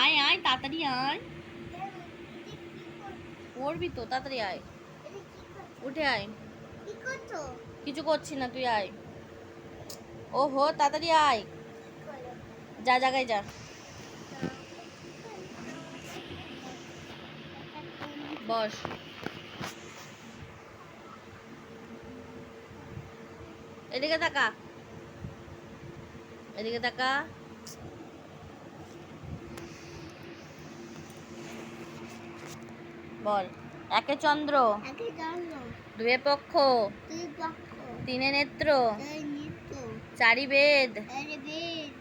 আয় আয়, তাড়াতাড়ি আয়। পড়বি তো, তাড়াতাড়ি আয়। উঠে আয়। কিছু করছি না, তুই আয়। ওহো, তাড়াতাড়ি আয়। যা, জায়গায় যা। বস। এদিকে তাকা। এদিকে তাকা। বল। একে চন্দ্র দুয়ে পক্ষ তিনে নেত্র চারি বেদ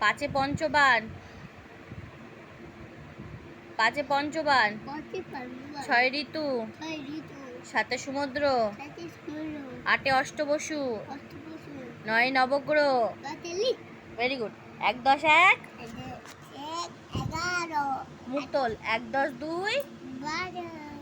পাঁচে পঞ্চবান পাঁচে পঞ্চবান ছয় ঋতু সাতে সমুদ্র আটে অষ্টবসু নয় নবগ্রহ। ভেরি গুড এক দশ এক। এক এগারো। মুখ তোল এক দশ দুই। বারো।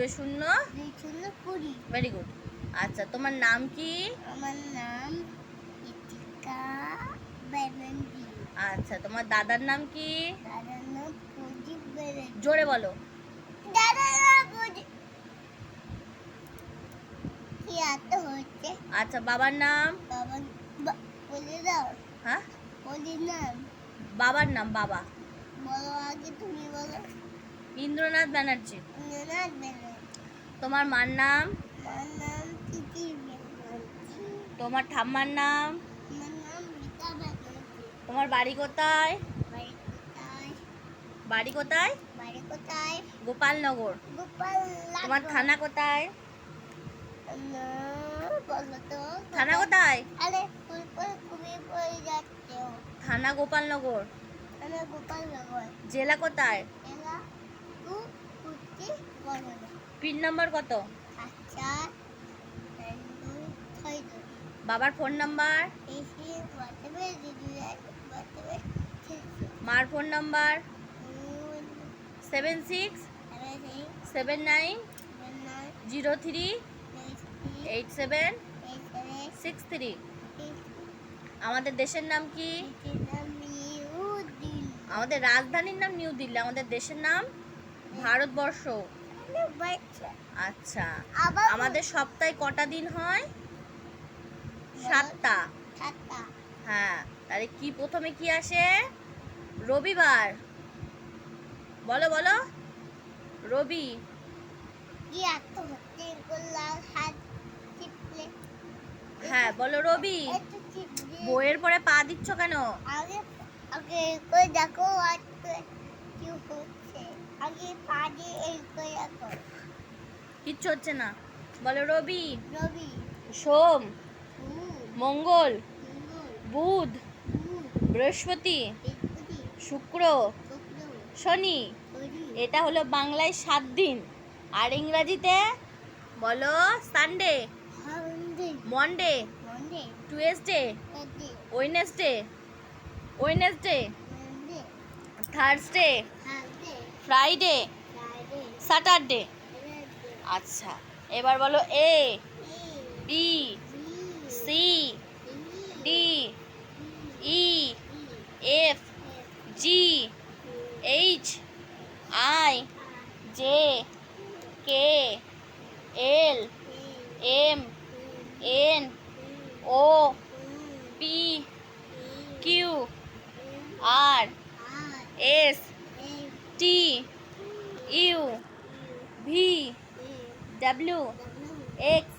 দুয়ে শূন্য? কুড়ি। ভেরি গুড আচ্ছা তোমার নাম কি? আমার নাম ইতিকা ব্যানার্জি আচ্ছা তোমার দাদার নাম কি? দাদার নাম প্রদীপ ব্যানার্জি জোরে বলো। দাদার নাম প্রদীপ। কি এত হচ্ছে আচ্ছা বাবার নাম? বাবা বলে দাও। হ্যাঁ? বলি নাম। বাবার নাম বাবা। বলো আগে তুমি বলো। ইন্দ্রনাথ ব্যানার্জি। ইন্দ্রনাথ ব্যানার্জি। তোমার মার নাম? তোমার ঠাম্মার নাম? তোমার বাড়ি কোথায়? বাড়ি কোথায়? গোপালনগর। গোপাল তোমার থানা কোথায়? থানা কোথায়। থানা গোপালনগর। জেলা কোথায়? পিন নাম্বার কত? আচ্ছা বাবার ফোন নাম্বার? মার phone number? Seven six seven nine zero three eight seven six three. আমাদের দেশের নাম কি? আমাদের রাজধানীর নাম নিউ দিল্লি। আমাদের দেশের নাম ভারতবর্ষ। আচ্ছা। আমাদের সপ্তাহে কটা দিন হয়? সাতটা। হ্যাঁ তাহলে কি প্রথমে কি আসে? রবিবার। বলো বলো। রবি। হ্যাঁ বলো রবি। বইয়ের পরে পা দিচ্ছ কেন? আগে আগে দেখো আগে পা দিয়ে এই করে। কিচ্ছু হচ্ছে না। বলো রবি। রবি। সোম। মঙ্গল। বুধ। বৃহস্পতি। শুক্র। শনি। এটা হলো বাংলায় সাত দিন। আর ইংরাজিতে বলো Sunday. Monday. Tuesday. Wednesday. Wednesday. Thursday. Friday Saturday আচ্ছা এবার বলো A B C D E F G H I J K L M N O P Q R S T U V W X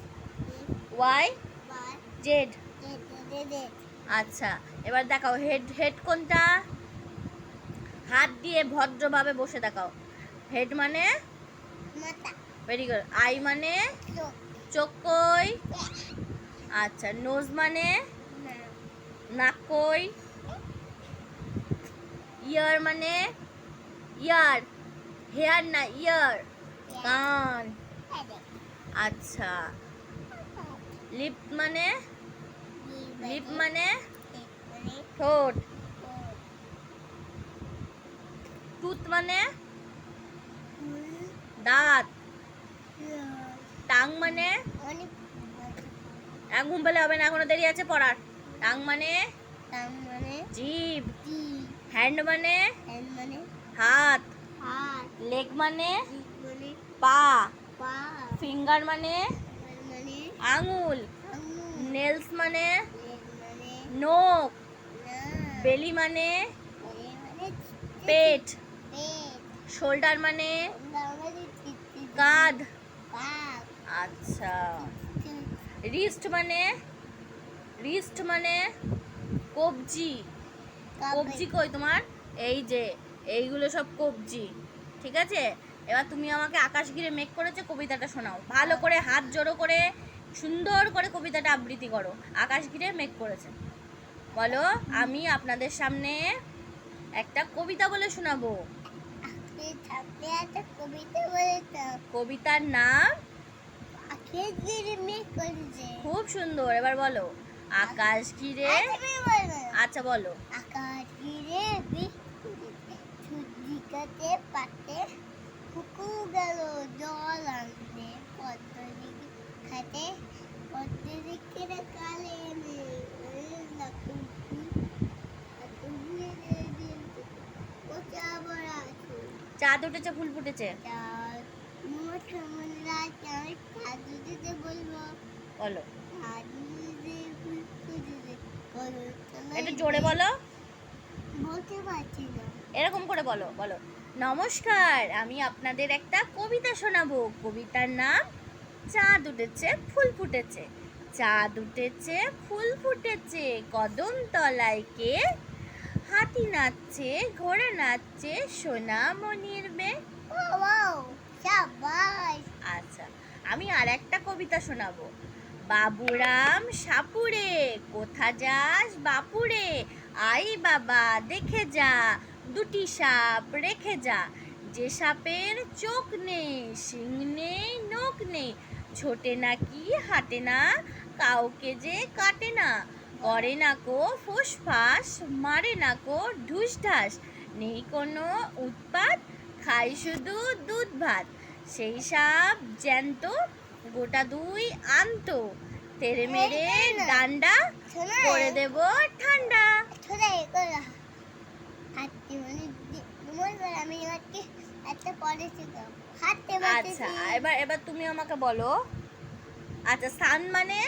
Y Z. আচ্ছা এবার দেখাও head head কোনটা? হাত দিয়ে ভদ্রভাবে বসে দেখাও। হেড মানে? ভেরি গুড আই মানে? চোখ কই আচ্ছা নোজ মানে? নাক কই? ইয়ার মানে? ইয়ার হেয়ার না ইয়ার? কান। আচ্ছা। লিপ মানে? লিপ মানে? ঠোঁট। টুথ মানে? দাঁত। টাং মানে? এক ঘুম পেলে হবে না এখনও দেরি আছে পড়ার। টাং মানে? জিভ। হ্যান্ড মানে? হাত। লেগ মানে? পা। ফিঙ্গার মানে? আঙুল। নেলস মানে? নোক বেলি মানে? পেট। শোল্ডার মানে? কাঁধ। আচ্ছা। রিস্ট মানে? রিস্ট মানে? কবজি। কবজি কই তোমার? এই যে। এইগুলো সব কবজি ঠিক আছে? এবার তুমি আমাকে আকাশ ঘিরে মেঘ করেছে কবিতাটা শোনাও। ভালো করে হাত জড়ো করে সুন্দর করে কবিতাটা আবৃত্তি করো। আকাশ ঘিরে মেঘ করেছে। বলো আমি আপনাদের সামনে একটা কবিতা বলে শোনাবো। কবিতার নাম? খুব সুন্দর এবার বলো। আকাশ ঘিরে আচ্ছা বলো। আকাশ ঘিরে পাতে পুকু গেল জল আনতে। পদ্ম দিকে খাতে পদ্ম দিকে কালে চাঁদ উঠেছে ফুল ফুটেছে। বলো। একটু জোরে বলো। বলতে পারছি না। এরকম করে বলো বলো। নমস্কার আমি আপনাদের একটা কবিতা শোনাবো। কবিতার নাম চাঁদ উঠেছে ফুল ফুটেছে। চাঁদ উঠেছে ফুল ফুটেছে কদম তলায় কে? হাতি নাচছে ঘোড়া নাচছে বে ও ওয়াও শাবাশ আচ্ছা আমি আর একটা কবিতা শোনাবো। বাবুরাম সাপুরে কোথা যাস বাপুরে? আই বাবা দেখে যা। দুটি সাপ রেখে যা। যে সাপের চোখ নেই শিং নেই নখ নেই ছোটে নাকি হাঁটে না কাউকে যে কাটে না। করে না কো ফুসফাস মারে না কো ঢুস ঢাস নেই কোনো উৎপাত খাই শুধু দুধ ভাত সেই সাপ জ্যান্ত গোটা দুই আনতো। তেরে মেরে ডান্ডা করে দেব ঠান্ডা। হাঁটতে মানে আমি একটা হাঁটতে আচ্ছা এবার এবার তুমি আমাকে বলো। আচ্ছা সান মানে?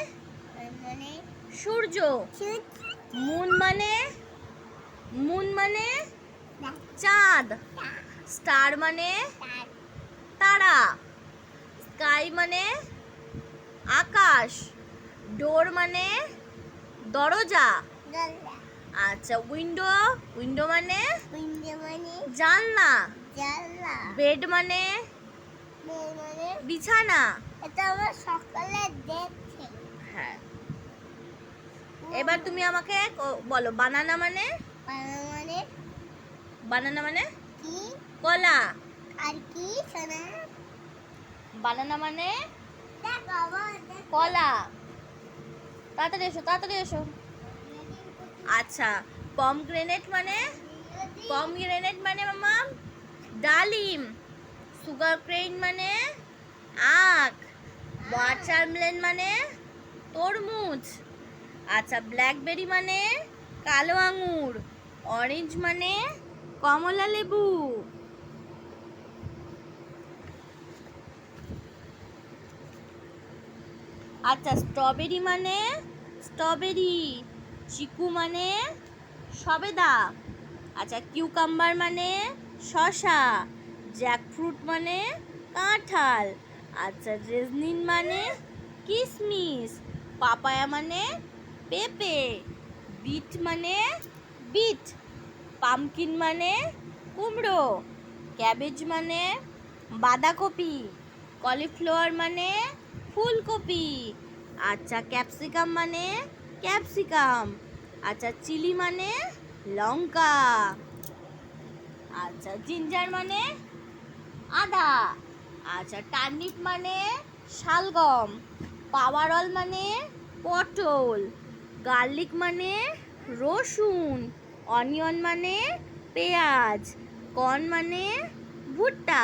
মানে সূর্য। মুন মানে? মুন মানে? চাঁদ। স্টার মানে? তারা। স্কাই মানে? আকাশ। ডোর মানে? দরজা। আচ্ছা উইন্ডো উইন্ডো মানে? উইন্ডো মানে? জানলা। জানলা। বেড মানে? বেড মানে? বিছানা। এটা আমরা সকালে দেখছি হ্যাঁ। এবার তুমি আমাকে বলো বানানা মানে? বানানা মানে? বানানা মানে? কি? কলা। আর কি শোনা বানানা মানে? কলা। তাড়াতাড়ি এসো তাড়াতাড়ি এসো। আচ্ছা পম পমগ্রেনেট মানে? পম পমগ্রেনেট মানে মামা ডালিম। সুগার ক্রেন মানে? আখ। ওয়াটারমেলন মানে? তরমুজ। আচ্ছা ব্ল্যাকবেরি মানে? কালো আঙুর। অরেঞ্জ মানে? কমলা লেবু। আচ্ছা স্ট্রবেরি মানে? স্ট্রবেরি চিকু মানে সবেদা আচ্ছা কিউকাম্বার মানে শশা, জ্যাকফ্রুট মানে কাঁঠাল আচ্ছা রেজনিন মানে কিশমিশ পাপায়া মানে পেঁপে, বিট মানে বিট, পামকিন মানে কুমড়ো, ক্যাবেজ মানে বাঁধাকপি, কলিফ্লাওয়ার মানে ফুলকপি আচ্ছা ক্যাপসিকাম মানে ক্যাপসিকাম। আচ্ছা চিলি মানে লঙ্কা। আচ্ছা জিঞ্জার মানে আদা। আচ্ছা টার্নিপ মানে শালগম। পাওয়ারল মানে পটল। গার্লিক মানে রসুন। অনিয়ন মানে পেঁয়াজ। কর্ন মানে ভুট্টা।